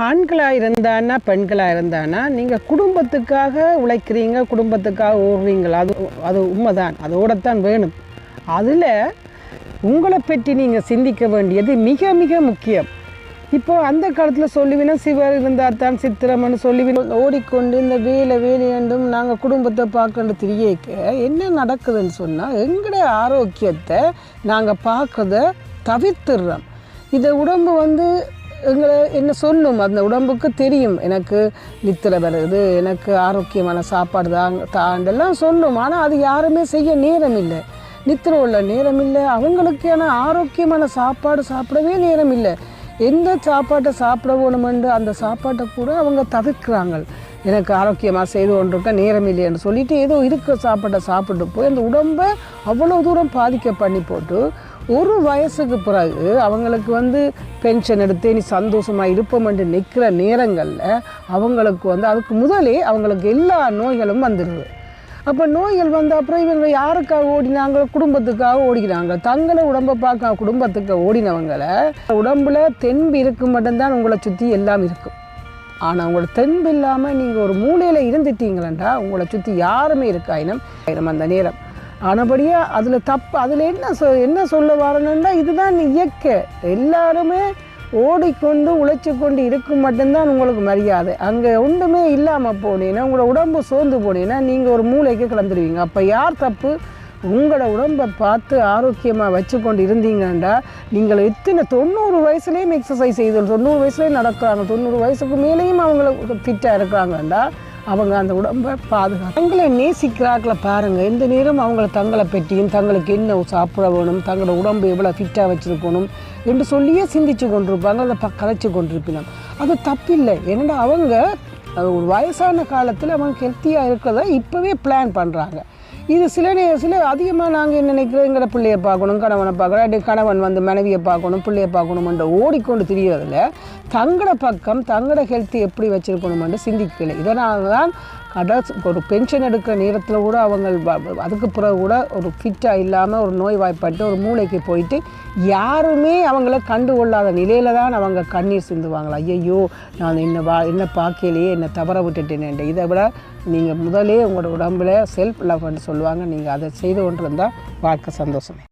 ஆண்களாக இருந்தானா பெண்களாக இருந்தானா? நீங்கள் குடும்பத்துக்காக உழைக்கிறீங்க குடும்பத்துக்காக ஓடுறீங்களா? அது அது உண்மைதான். அதோடத்தான் வேணும். அதில் உங்களை பற்றி நீங்கள் சிந்திக்க வேண்டியது மிக மிக முக்கியம். இப்போ அந்த காலத்தில் சொல்லுவினா சிவர் இருந்தால் தான் சித்திரம்னு சொல்லுவின ஓடிக்கொண்டு இந்த வேலை வேண்டும் நாங்கள் குடும்பத்தை பார்க்கண்டு திரியேக்க என்ன நடக்குதுன்னு சொன்னால் எங்களோட ஆரோக்கியத்தை நாங்கள் பார்க்கறத தவிர்த்துடுறோம். இதை உடம்பு வந்து எங்களை என்ன சொல்லும்? அந்த உடம்புக்கு தெரியும். எனக்கு நித்திரை வருது எனக்கு ஆரோக்கியமான சாப்பாடு தான் தாண்டெல்லாம் சொல்லும். ஆனால் அது யாருமே செய்ய நேரம் இல்லை. நித்திரை உள்ள நேரம் இல்லை. அவங்களுக்கான ஆரோக்கியமான சாப்பாடு சாப்பிடவே நேரம் இல்லை. எந்த சாப்பாட்டை சாப்பிட வேணுமென்று அந்த சாப்பாட்டை கூட அவங்க தவிர்க்கிறாங்க எனக்கு ஆரோக்கியமாக செய்து கொண்டிருக்க நேரம் இல்லைன்னு சொல்லிட்டு ஏதோ இருக்கிற சாப்பாட்டை சாப்பிட்டு போய் அந்த உடம்பை அவ்வளோ தூரம் பாதிக்க பண்ணி போட்டு ஒரு வயசுக்கு பிறகு அவங்களுக்கு வந்து பென்ஷன் எடுத்து நீ சந்தோஷமாக இருப்போம்னு நிற்கிற நேரங்களில் அவங்களுக்கு வந்து அதுக்கு முதலே அவங்களுக்கு எல்லா நோய்களும் வந்துடுது. அப்போ நோய்கள் வந்த அப்புறம் இவங்க யாருக்காக ஓடினாங்க? குடும்பத்துக்காக ஓடிக்கிறாங்க. தங்களை உடம்பை பார்க்க குடும்பத்துக்கு ஓடினவங்களை உடம்பில் தென்பு இருக்கு மட்டும்தான் உங்களை சுற்றி எல்லாம் இருக்கும் ஆனால் உங்களோட தென்பு இல்லாமல் நீங்கள் ஒரு மூலையில் இருந்துட்டீங்களா உங்களை சுற்றி யாருமே இருக்காயினும். அந்த நேரம் ஆனபடியாக அதில் தப்பு அதில் என்ன சொ என்ன சொல்ல வரணுன்னா இதுதான் இயக்க. எல்லாருமே ஓடிக்கொண்டு உழைச்சி கொண்டு இருக்கும் மட்டும்தான் உங்களுக்கு மரியாதை. அங்கே ஒன்றுமே இல்லாமல் போனீங்கன்னா உங்களோட உடம்பு சோர்ந்து போனீங்கன்னா நீங்கள் ஒரு மூளைக்கு கிளந்துடுவீங்க அப்போ யார் தப்பு? உங்களோட உடம்பை பார்த்து ஆரோக்கியமாக வச்சு கொண்டு இருந்தீங்கன்னா நீங்கள் எத்தனை தொண்ணூறு வயசுலேயும் எக்ஸசைஸ் செய்து தொண்ணூறு வயசுலேயும் நடக்கிறாங்க. தொண்ணூறு வயசுக்கு மேலேயும் அவங்கள ஃபிட்டாக இருக்கிறாங்கண்டா அவங்க அந்த உடம்பை பாதுகாப்பு தங்களை நேசிக்கிறார்களை பாருங்கள் எந்த நேரம் அவங்கள தங்களை பற்றியும் தங்களுக்கு என்ன சாப்பிட வேணும் தங்களோட உடம்பு எவ்வளோ ஃபிட்டாக வச்சுருக்கணும் என்று சொல்லியே சிந்திச்சு கொண்டிருப்பாங்க அதை ப கலைச்சு கொண்டிருப்பினோம் அது தப்பில்லை. ஏன்னா அவங்க ஒரு வயசான காலத்தில் அவங்க ஹெல்த்தியாக இருக்கிறத இப்போவே பிளான் பண்ணுறாங்க இது சில நே சில அதிகமாக நாங்கள் என்ன நினைக்கிறோங்கிற பிள்ளையை பிள்ளைய பார்க்கணும் கணவனை பார்க்கணும் அப்படி கணவன் வந்து மனைவியை பார்க்கணும் பிள்ளைய பார்க்கணுமென்ற ஓடிக்கொண்டு திரியறதில் தங்களோட பக்கம் தங்களோட ஹெல்த் எப்படி வச்சுருக்கணுமென்று சிந்திக்கலை. இதனால தான் கடை ஒரு பென்ஷன் எடுக்கிற நேரத்தில் கூட அவங்க வ- அதுக்கு பிறகு கூட ஒரு ஃபிட்டாக இல்லாமல் ஒரு நோய்வாய்ப்பட்டு ஒரு மூளைக்கு போயிட்டு யாருமே அவங்கள கண்டு கொள்ளாத நிலையில தான் அவங்க கண்ணீர் சிந்துவாங்களா? ஐயையோ நான் என்ன வா என்ன பார்க்கலையே என்னை தவற விட்டுட்டேனேன்ட்டு இதை விட நீங்கள் முதலே உங்களோட உடம்புல செல்ஃப் லவ்னு சொல்லுவாங்க. நீங்கள் அதை செய்து கொண்டு இருந்தால் வாழ்க்கை சந்தோஷமே.